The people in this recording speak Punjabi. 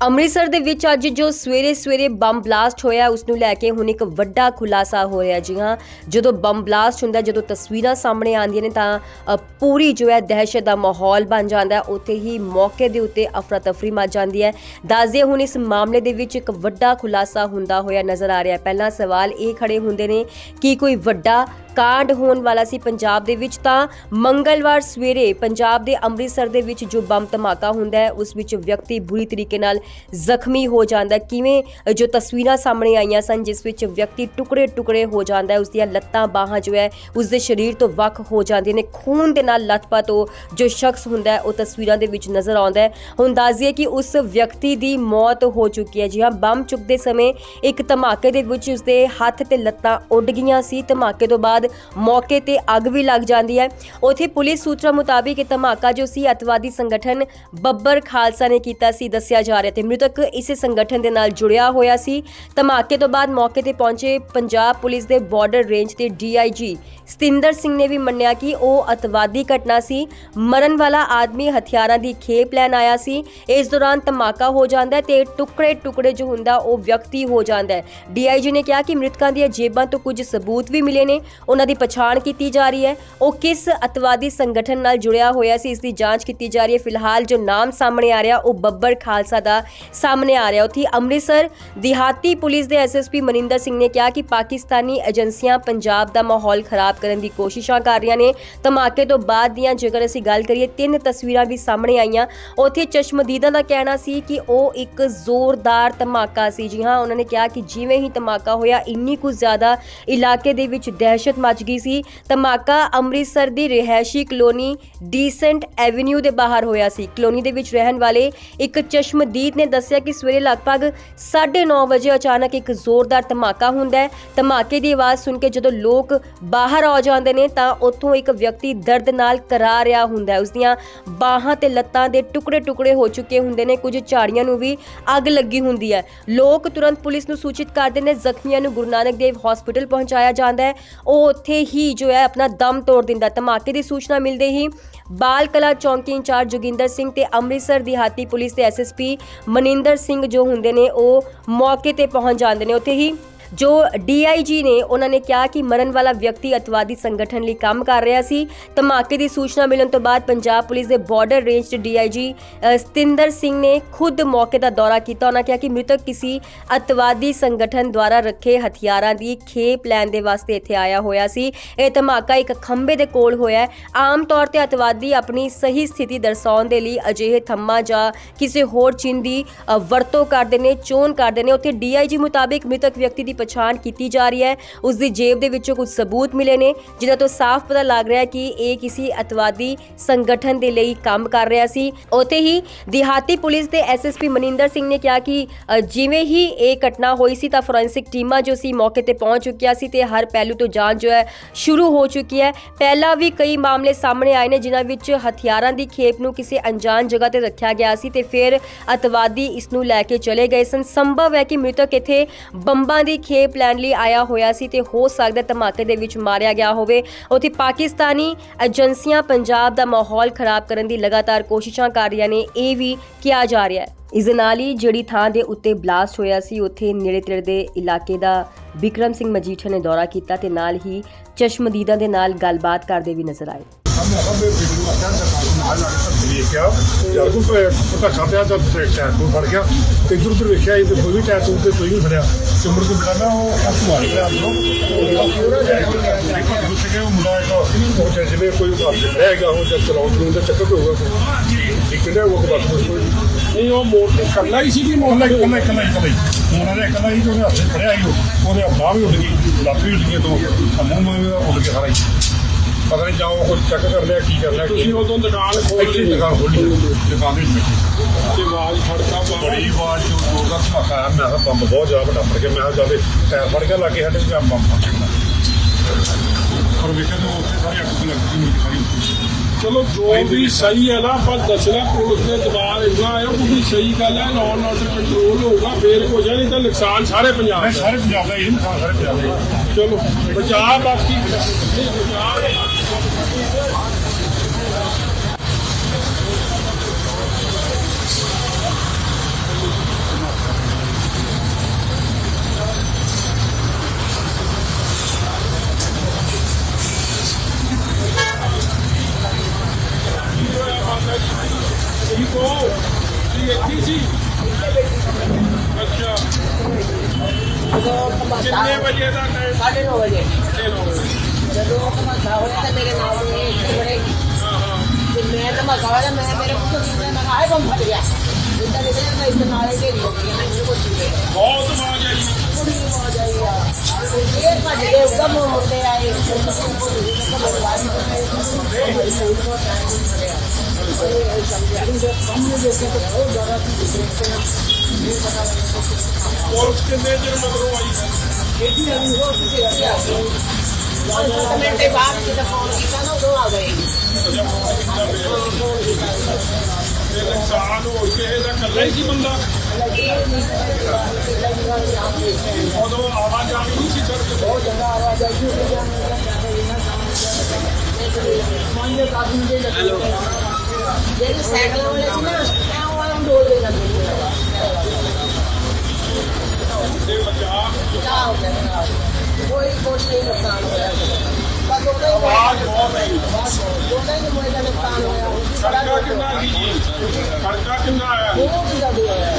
ਅੰਮ੍ਰਿਤਸਰ ਦੇ ਵਿੱਚ ਅੱਜ ਜੋ ਸਵੇਰੇ ਸਵੇਰੇ ਬੰਬ ਬਲਾਸਟ ਹੋਇਆ, ਉਸ ਨੂੰ ਲੈ ਕੇ ਹੁਣ ਇੱਕ ਵੱਡਾ ਖੁਲਾਸਾ ਹੋ ਰਿਹਾ ਜੀ ਹਾਂ ਜਦੋਂ ਬੰਬ ਬਲਾਸਟ ਹੁੰਦਾ, ਜਦੋਂ ਤਸਵੀਰਾਂ ਸਾਹਮਣੇ ਆਉਂਦੀਆਂ ਨੇ, ਤਾਂ ਪੂਰੀ ਜੋ ਹੈ ਦਹਿਸ਼ਤ ਦਾ ਮਾਹੌਲ ਬਣ ਜਾਂਦਾ ਉੱਥੇ ਹੀ ਮੌਕੇ ਦੇ ਉੱਤੇ ਅਫਰਾ ਤਫਰੀ ਮਚ ਜਾਂਦੀ ਹੈ। ਦੱਸਦੇ ਹੁਣ ਇਸ ਮਾਮਲੇ ਦੇ ਵਿੱਚ ਇੱਕ ਵੱਡਾ ਖੁਲਾਸਾ ਹੁੰਦਾ ਹੋਇਆ ਨਜ਼ਰ ਆ ਰਿਹਾ ਹੈ। ਪਹਿਲਾ ਸਵਾਲ ਇਹ ਖੜੇ ਹੁੰਦੇ ਨੇ ਕਿ ਕੋਈ ਵੱਡਾ ਕਾਂਡ ਹੋਣ ਵਾਲਾ ਸੀ ਪੰਜਾਬ ਦੇ ਵਿੱਚ, ਤਾਂ ਮੰਗਲਵਾਰ ਸਵੇਰੇ ਪੰਜਾਬ ਦੇ ਅੰਮ੍ਰਿਤਸਰ ਦੇ ਵਿੱਚ ਜੋ ਬੰਬ ਧਮਾਕਾ ਹੁੰਦਾ ਹੈ, ਉਸ ਵਿੱਚ ਵਿਅਕਤੀ ਬੁਰੀ ਤਰੀਕੇ ਨਾਲ ਜ਼ਖਮੀ ਹੋ ਜਾਂਦਾ ਕਿਵੇਂ ਜੋ ਤਸਵੀਰਾਂ ਸਾਹਮਣੇ ਆਈਆਂ ਸਨ, ਜਿਸ ਵਿੱਚ ਵਿਅਕਤੀ ਟੁਕੜੇ ਟੁਕੜੇ ਹੋ ਜਾਂਦਾ ਹੈ ਉਸ ਦੀਆਂ ਲੱਤਾਂ ਬਾਹਾਂ ਜੋ ਹੈ ਉਸ ਦੇ ਸਰੀਰ ਤੋਂ ਵੱਖ ਹੋ ਜਾਂਦੇ ਨੇ। ਖੂਨ ਦੇ ਨਾਲ ਲਥਪਥ ਉਹ ਜੋ ਸ਼ਖਸ ਹੁੰਦਾ ਹੈ, ਉਹ ਤਸਵੀਰਾਂ ਦੇ ਵਿੱਚ ਨਜ਼ਰ ਆਉਂਦਾ ਹੈ। ਹੁਣ ਦੱਸ ਦਈਏ ਕਿ ਉਸ ਵਿਅਕਤੀ ਦੀ ਮੌਤ ਹੋ ਚੁੱਕੀ ਹੈ ਜੀ। ਹਾਂ, ਬੰਬ ਚੁੱਕਦੇ ਸਮੇਂ ਇੱਕ ਧਮਾਕੇ ਦੇ ਵਿੱਚ ਉਸਦੇ ਹੱਥ ਤੇ ਲੱਤਾਂ ਉੱਡ ਗਈਆਂ ਸੀ। ਧਮਾਕੇ ਤੋਂ ਬਾਅਦ ਮੌਕੇ ਤੇ ਅੱਗ ਵੀ ਲੱਗ ਜਾਂਦੀ ਹੈ। ਉਥੇ ਪੁਲਿਸ ਸੂਤਰਾਂ ਮੁਤਾਬਿਕ ਇਹ ਧਮਾਕਾ ਜੋ ਸੀ, ਅਤਵਾਦੀ ਸੰਗਠਨ ਬੱਬਰ ਖਾਲਸਾ ਨੇ ਕੀਤਾ ਸੀ, ਦੱਸਿਆ ਜਾ ਰਿਹਾ ਤੇ ਮ੍ਰਿਤਕ ਇਸੇ ਸੰਗਠਨ ਦੇ ਨਾਲ ਜੁੜਿਆ ਹੋਇਆ ਸੀ। ਧਮਾਕੇ ਤੋਂ ਬਾਅਦ ਮੌਕੇ ਤੇ ਪਹੁੰਚੇ ਪੰਜਾਬ ਪੁਲਿਸ ਦੇ ਬਾਰਡਰ ਰੇਂਜ ਦੇ ਡੀਆਈਜੀ ਸਤਿੰਦਰ ਸਿੰਘ ਨੇ ਵੀ ਮੰਨਿਆ ਕਿ ਉਹ ਅਤਵਾਦੀ ਘਟਨਾ ਸੀ। ਮਰਨ ਵਾਲਾ ਆਦਮੀ ਹਥਿਆਰਾਂ ਦੀ ਖੇਪ ਲੈਣ ਆਇਆ ਸੀ। ਇਸ ਦੌਰਾਨ ਧਮਾਕਾ ਹੋ ਜਾਂਦਾ ਤੇ ਟੁਕੜੇ ਟੁਕੜੇ ਜੋ ਹੁੰਦਾ ਉਹ ਵਿਅਕਤੀ ਹੋ ਜਾਂਦਾ ਹੈ। ਡੀਆਈਜੀ ਨੇ ਕਿਹਾ ਕਿ ਮ੍ਰਿਤਕਾਂ ਦੀਆਂ ਜੇਬਾਂ ਤੋਂ ਕੁਝ ਸਬੂਤ ਵੀ ਮਿਲੇ ਨੇ। ਉਹਨਾਂ ਦੀ ਪਛਾਣ ਕੀਤੀ ਜਾ ਰਹੀ ਹੈ। ਉਹ ਕਿਸ ਅਤਵਾਦੀ ਸੰਗਠਨ ਨਾਲ ਜੁੜਿਆ ਹੋਇਆ ਸੀ, ਇਸ ਦੀ ਜਾਂਚ ਕੀਤੀ ਜਾ ਰਹੀ ਹੈ। ਫਿਲਹਾਲ ਜੋ ਨਾਮ ਸਾਹਮਣੇ ਆ ਰਿਹਾ, ਉਹ ਬੱਬਰ ਖਾਲਸਾ ਦਾ ਸਾਹਮਣੇ ਆ ਰਿਹਾ। ਉੱਥੇ ਅੰਮ੍ਰਿਤਸਰ ਦਿਹਾਤੀ ਪੁਲਿਸ ਦੇ ਐਸਐਸਪੀ ਮਨਿੰਦਰ ਸਿੰਘ ਨੇ ਕਿਹਾ ਕਿ ਪਾਕਿਸਤਾਨੀ ਏਜੰਸੀਆਂ ਪੰਜਾਬ ਦਾ ਮਾਹੌਲ ਖਰਾਬ ਕਰਨ ਦੀ ਕੋਸ਼ਿਸ਼ਾਂ ਕਰ ਰਹੀਆਂ ਨੇ। ਧਮਾਕੇ ਤੋਂ ਬਾਅਦ ਦੀਆਂ ਜੇਕਰ ਅਸੀਂ ਗੱਲ ਕਰੀਏ, ਤਿੰਨ ਤਸਵੀਰਾਂ ਵੀ ਸਾਹਮਣੇ ਆਈਆਂ। ਉੱਥੇ ਚਸ਼ਮਦੀਦਾਂ ਦਾ ਕਹਿਣਾ ਸੀ ਕਿ ਉਹ ਇੱਕ ਜ਼ੋਰਦਾਰ ਧਮਾਕਾ ਸੀ। ਜੀ ਹਾਂ, ਉਹਨਾਂ ਨੇ ਕਿਹਾ ਕਿ ਜਿਵੇਂ ਹੀ ਧਮਾਕਾ ਹੋਇਆ, ਇੰਨੀ ਕੁ ਜ਼ਿਆਦਾ ਇਲਾਕੇ ਦੇ ਵਿੱਚ ਦਹਿਸ਼ਤ ਮਚ ਗਈ ਸੀ। ਧਮਾਕਾ ਅੰਮ੍ਰਿਤਸਰ ਦੀ ਰਿਹਾਇਸ਼ੀ ਕਲੋਨੀ ਡੀਸੈਂਟ ਐਵੇਨਿਊ ਦੇ ਬਾਹਰ ਹੋਇਆ ਸੀ। ਕਲੋਨੀ ਦੇ ਵਿੱਚ ਰਹਿਣ ਵਾਲੇ ਇੱਕ ਚਸ਼ਮਦੀਦ ਨੇ ਦੱਸਿਆ ਕਿ ਸਵੇਰੇ ਲਗਭਗ 9:30 ਵਜੇ ਅਚਾਨਕ ਇੱਕ ਜ਼ੋਰਦਾਰ ਧਮਾਕਾ ਹੁੰਦਾ ਹੈ। ਧਮਾਕੇ ਦੀ ਆਵਾਜ਼ ਸੁਣ ਕੇ ਜਦੋਂ ਲੋਕ ਬਾਹਰ ਆ ਜਾਂਦੇ ਨੇ ਤਾਂ ਉੱਥੋਂ ਇੱਕ ਵਿਅਕਤੀ ਦਰਦ ਨਾਲ ਕਰਾ ਰਿਹਾ ਹੁੰਦਾ ਹੈ। ਉਸ ਦੀਆਂ ਬਾਹਾਂ ਤੇ ਲੱਤਾਂ ਦੇ ਟੁਕੜੇ ਟੁਕੜੇ ਹੋ ਚੁੱਕੇ ਹੁੰਦੇ ਨੇ। ਕੁਝ ਝਾੜੀਆਂ ਨੂੰ ਵੀ ਅੱਗ ਲੱਗੀ ਹੁੰਦੀ ਹੈ। ਲੋਕ ਤੁਰੰਤ ਪੁਲਿਸ ਨੂੰ ਸੂਚਿਤ ਕਰਦੇ ਨੇ। ਜ਼ਖਮੀਆਂ ਨੂੰ ਗੁਰੂ ਨਾਨਕ ਦੇਵ ਹਸਪੀਟਲ ਪਹੁੰਚਾਇਆ ਜਾਂਦਾ ਹੈ। ਉਹ ਉੱਥੇ ਹੀ ਜੋ ਹੈ ਆਪਣਾ ਦਮ ਤੋੜ ਦਿੰਦਾ। ਧਮਾਕੇ ਦੀ ਸੂਚਨਾ ਮਿਲਦੇ ਹੀ ਬਾਲ ਕਲਾ ਚੌਂਕੀ ਇੰਚਾਰਜ ਜੋਗਿੰਦਰ ਸਿੰਘ ਤੇ ਅੰਮ੍ਰਿਤਸਰ ਦਿਹਾਤੀ ਪੁਲਿਸ ਦੇ ਐਸਐਸਪੀ ਮਨਿੰਦਰ ਸਿੰਘ ਜੋ ਹੁੰਦੇ ਨੇ, ਉਹ ਮੌਕੇ ਤੇ ਪਹੁੰਚ ਜਾਂਦੇ ਨੇ। ਉੱਥੇ ਹੀ ਜੋ ਡੀਆਈਜੀ ਨੇ ਉਹਨਾਂ ਨੇ ਕਿਹਾ ਕਿ ਮਰਨ ਵਾਲਾ ਵਿਅਕਤੀ ਅਤਵਾਦੀ ਸੰਗਠਨ ਲਈ ਕੰਮ ਕਰ ਰਿਹਾ ਸੀ। ਧਮਾਕੇ ਦੀ ਸੂਚਨਾ ਮਿਲਣ ਤੋਂ ਬਾਅਦ ਪੰਜਾਬ ਪੁਲਿਸ ਦੇ ਬਾਰਡਰ ਰੇਂਜ ਦੇ ਡੀਆਈਜੀ ਸਤਿੰਦਰ ਸਿੰਘ ਨੇ ਖੁਦ ਮੌਕੇ ਦਾ ਦੌਰਾ ਕੀਤਾ। ਉਹਨਾਂ ਕਿਹਾ ਕਿ ਮ੍ਰਿਤਕ ਕਿਸੇ ਅਤਵਾਦੀ ਸੰਗਠਨ ਦੁਆਰਾ ਰੱਖੇ ਹਥਿਆਰਾਂ ਦੀ ਖੇਪ ਲੈਣ ਦੇ ਵਾਸਤੇ ਇੱਥੇ ਆਇਆ ਹੋਇਆ ਸੀ। ਇਹ ਧਮਾਕਾ ਇੱਕ ਖੰਭੇ ਦੇ ਕੋਲ ਹੋਇਆ ਆਮ ਤੌਰ ਤੇ ਅਤਵਾਦੀ ਆਪਣੀ ਸਹੀ ਸਥਿਤੀ ਦਰਸਾਉਣ ਦੇ ਲਈ ਅਜਿਹੇ ਥੰਮਾ ਜਾਂ ਕਿਸੇ ਹੋਰ ਚਿੰਨ੍ਹ ਦੀ ਵਰਤੋਂ ਕਰਦੇ ਨੇ, ਚੋਣ ਕਰਦੇ ਨੇ। ਉੱਥੇ ਡੀਆਈਜੀ ਮੁਤਾਬਿਕ ਮ੍ਰਿਤਕ ਵਿਅਕਤੀ ਦੀ ਪਛਾਣ ਕੀਤੀ ਜਾ ਰਹੀ ਹੈ। ਉਸ ਦੀ ਜੇਬ ਦੇ ਵਿੱਚੋਂ ਕੁਝ ਸਬੂਤ ਮਿਲੇ ਨੇ, ਜਿਨ੍ਹਾਂ ਤੋਂ ਸਾਫ਼ ਪਤਾ ਲੱਗ ਰਿਹਾ ਹੈ ਕਿ ਇਹ ਕਿਸੇ ਅਤਵਾਦੀ ਸੰਗਠਨ ਦੇ ਲਈ ਕੰਮ ਕਰ ਰਿਹਾ ਸੀ। ਉੱਥੇ ਹੀ ਦਿਹਾਤੀ ਪੁਲਿਸ ਦੇ ਐਸਐਸਪੀ ਮਨਿੰਦਰ ਸਿੰਘ ਨੇ ਕਿਹਾ ਕਿ ਜਿਵੇਂ ਹੀ ਇਹ ਘਟਨਾ ਹੋਈ ਸੀ ਤਾਂ ਫੋਰੈਂਸਿਕ ਟੀਮਾਂ ਜੋ ਸੀ ਮੌਕੇ ਤੇ ਪਹੁੰਚ ਚੁੱਕੀਆਂ ਸੀ ਤੇ ਹਰ ਪਹਿਲੂ ਤੋਂ ਜਾਂਚ ਜੋ ਹੈ ਸ਼ੁਰੂ ਹੋ ਚੁੱਕੀ ਹੈ। ਪਹਿਲਾਂ ਵੀ ਕਈ ਮਾਮਲੇ ਸਾਹਮਣੇ ਆਏ ਨੇ, ਜਿਨ੍ਹਾਂ ਵਿੱਚ ਹਥਿਆਰਾਂ ਦੀ ਖੇਪ ਨੂੰ ਕਿਸੇ ਅਣਜਾਣ ਜਗ੍ਹਾ ਤੇ ਰੱਖਿਆ ਗਿਆ ਸੀ ਤੇ ਫਿਰ ਅਤਵਾਦੀ ਇਸ ਨੂੰ ਲੈ ਕੇ ਚਲੇ ਗਏ ਸਨ। ਸੰਭਵ ਹੈ ਕਿ ਮ੍ਰਿਤਕ ਇੱਥੇ ਬੰਬਾਂ ਦੀ ਖੇਪ ਲੈਣ ਲਈ ਆਇਆ ਹੋਇਆ ਸੀ ਤੇ ਹੋ ਸਕਦਾ ਧਮਾਕੇ ਦੇ ਵਿੱਚ ਮਾਰਿਆ ਗਿਆ ਹੋਵੇ। ਉੱਥੇ ਪਾਕਿਸਤਾਨੀ ਏਜੰਸੀਆਂ ਪੰਜਾਬ ਦਾ ਮਾਹੌਲ ਖਰਾਬ ਕਰਨ ਦੀ ਲਗਾਤਾਰ ਕੋਸ਼ਿਸ਼ਾਂ ਕਰ ਰਹੀਆਂ ਨੇ, ਇਹ ਵੀ ਕਿਹਾ ਜਾ ਰਿਹਾ ਹੈ। ਇਸ ਦੇ ਨਾਲ ਹੀ ਜਿਹੜੀ ਥਾਂ ਦੇ ਉੱਤੇ ਬਲਾਸਟ ਹੋਇਆ ਸੀ, ਉੱਥੇ ਨੇੜੇ ਤੇੜੇ ਦੇ ਇਲਾਕੇ ਦਾ ਵਿਕਰਮ ਸਿੰਘ ਮਜੀਠਾ ਨੇ ਦੌਰਾ ਕੀਤਾ ਤੇ ਨਾਲ ਹੀ ਚਸ਼ਮਦੀਦਾਂ ਦੇ ਨਾਲ ਗੱਲਬਾਤ ਕਰਦੇ ਵੀ ਨਜ਼ਰ ਆਏ। ਵੇਖਿਆ ਜਦ ਕੋਈ ਪਟਾਕਾ ਪਿਆ ਜਦ ਟਾਇਰ ਨੂੰ ਫੜ ਗਿਆ ਤੇ ਇਧਰ ਉਧਰ ਵੇਖਿਆ ਇਹ ਕੋਈ ਵੀ ਟਾਇਰ ਤੋਂ ਕੋਈ ਨਹੀਂ ਫੜਿਆ ਚੁੰਮਰ ਕੋ ਬੁਲਾਣਾ ਉਹ ਹੱਥ ਮਾਰ ਗਿਆ ਅੰਦਰੋਂ ਉਹ ਮੁੰਡਾ ਇੱਕ ਉਹ ਜਿਵੇਂ ਕੋਈ ਘਰ ਚ ਰਹੇਗਾ ਉਹ ਜਦ ਚਲਾਉਣ ਨੂੰ ਦਾ ਚੱਕਰ ਹੋਊਗਾ ਠੀਕ ਹੈ ਉਹ ਬਸ ਬਸ ਨਹੀਂ ਉਹ ਮੋੜ ਤੇ ਕੱਲਾ ਹੀ ਸੀ ਕਿ ਮੋੜ ਕੱਲਾ ਕੱਲਾ ਕੱਲਾ ਕੱਲਾ ਉਹਨਾਂ ਨੇ ਕੱਲਾ ਹੀ ਉਹਦੇ ਹੱਥ ਫੜਿਆ ਹੀ ਉਹਦੇ ਬਾਹ ਵੀ ਉੱਡ ਗਈ ਲੱਤ ਵੀ ਉੱਡ ਗਈ ਤੋਂ ਮੂੰਹ ਮੂੰਹ ਉੱਡ ਕੇ ਸਾਰਾ ਹੀ ਪਤਾ ਨਹੀਂ ਜਾਓ ਕੋਈ ਚੈੱਕ ਕਰ ਲਿਆ ਕੀ ਕਰ ਲਿਆ ਕੀ ਤੁਸੀਂ ਉਦੋਂ ਦੁਕਾਨ ਖੋਲ ਇੱਥੇ ਲਈ। ਦੁਕਾਨ ਖੋਲੀ ਦੁਕਾਨ ਵਿੱਚ ਬੈਠੇ ਤੇ ਆਵਾਜ਼ ਖੜਕਾ ਬੜੀ ਆਵਾਜ਼ ਚੋਂ ਜ਼ੋਰ ਦਾ ਧਮਾਕਾ ਆਇਆ। ਮੈਂ ਕਿਹਾ ਬੰਬ ਬਹੁਤ ਜ਼ਿਆਦਾ ਵੱਡਾ ਫੜ ਗਿਆ। ਮੈਂ ਕਿਹਾ ਜਾਵੇ ਟਾਇਰ ਫੜ ਗਿਆ ਲਾਗੇ ਸਾਡੇ ਤੇ ਬੰਬ ਫੜ ਗਿਆ। ਪਰ ਵੇਖਿਆ ਤਾਂ ਉੱਥੇ ਸਾਰੀ ਅੱਗ ਲੱਗੀ ਕੇ ਸਾਰੀ। ਚਲੋ ਜੋ ਵੀ ਸਹੀ ਹੈ ਨਾ ਪਰ ਦੱਸਣਾ ਪੁਲਿਸ ਦੇ ਦਬਾਅ ਇੰਨਾ ਆਇਆ ਉਹ ਵੀ ਸਹੀ ਗੱਲ ਹੈ ਨੌਨ ਆਰਡਰ ਕੰਟਰੋਲ ਹੋਊਗਾ ਫੇਰ ਹੋ ਜਾਏ ਨਹੀਂ ਤਾਂ ਨੁਕਸਾਨ ਸਾਰੇ ਪੰਜਾਬ ਮੈਂ ਦਾ ਸਾਰੇ ਪੰਜਾਬ ਦਾ ਇਹ ਨੁਕਸਾਨ ਸਾਰੇ ਪੰਜਾਬ ਦਾ ਹੀ। ਚਲੋ ਬਚਾ ਬਾਕੀ ਨਹੀਂ, ਬਚਾਅ कितने बजे तक साढ़े नौ बजे ਸਾਢੇ ਨੌ ਵਜੇ ਕਿੰਨੇ ਵਜੇ ਜਦੋਂ ਧਮਾਕਾ ਹੋਇਆ ਤਾਂ ਮੇਰੇ ਨਾਲ ਦੇ ਇੱਥੇ ਬੜੇ ਹਾਂ ਹਾਂ ਤੇ ਮੈਂ ਧਮਾਕਾ ਹੋਇਆ ਮੈਂ ਮੇਰੇ ਪੁੱਤ ਨੂੰ ਮੈਂ ਕਿਹਾ ਹਾਏ ਬੰਬ ਫਟ ਗਿਆ ਇੱਦਾਂ ਦੇ ਮੈਂ ਇਸ ਨਾਲ ਹੀ ਢੇਰੀ ਹੋ ਗਈ ਮੈਨੂੰ ਕੁਝ ਨਹੀਂ ਬਹੁਤ ਆਵਾਜ਼ ਆਈ। ਕੁੜੀ ਨੂੰ ਆਵਾਜ਼ ਆਈ ਆ। ਫੇਰ ਭੱਜ ਗਏ ਉਦਮ ਮੁੰਡੇ ਆਏ। ਪੁਲਿਸ ਕਿੰਨੇ ਦੋ ਮਗਰੋਂ ਆਈ ਮਿੰਟੇ ਬਾਅਦ ਜਦੋਂ ਫੋਨ ਕੀਤਾ ਨਾ ਉਦੋਂ ਆ ਗਏ ਤੇ ਨੁਕਸਾਨ ਹੋ ਕਿਸੇ ਦਾ ਇਕੱਲਾ ਹੀ ਸੀ ਬੰਦਾ ਉਦੋਂ ਆਵਾਜਾਈ ਨਹੀਂ ਸੀ ਸੜਕ ਬਹੁਤ ਜ਼ਿਆਦਾ ਆਵਾਜ਼ ਆਈ ਸੀ ਜਿਹੜੇ ਸਾਈਕਲ ਵਾਲੇ ਸੀ ਨਾ ਮੈਂ ਉਹ ਵਾਲਾ ਡੋਲ ਦੇ ਲੱਗੇ ਤੇ ਬਚਾ ਕਿਆ ਹੋ ਗਿਆ ਕੋਈ ਕੁਛ ਨਹੀਂ ਨੁਕਸਾਨ ਉਹਦਾ ਹੀ ਮੋਏ ਦਾ ਨੁਕਸਾਨ ਹੋਇਆ ਸੜਕਾ ਕਿੰਨਾ ਸੀ ਜੀ ਸੜਕਾ ਕਿੰਨਾ ਆਇਆ? ਬਹੁਤ ਜ਼ਿਆਦਾ ਹੋਇਆ।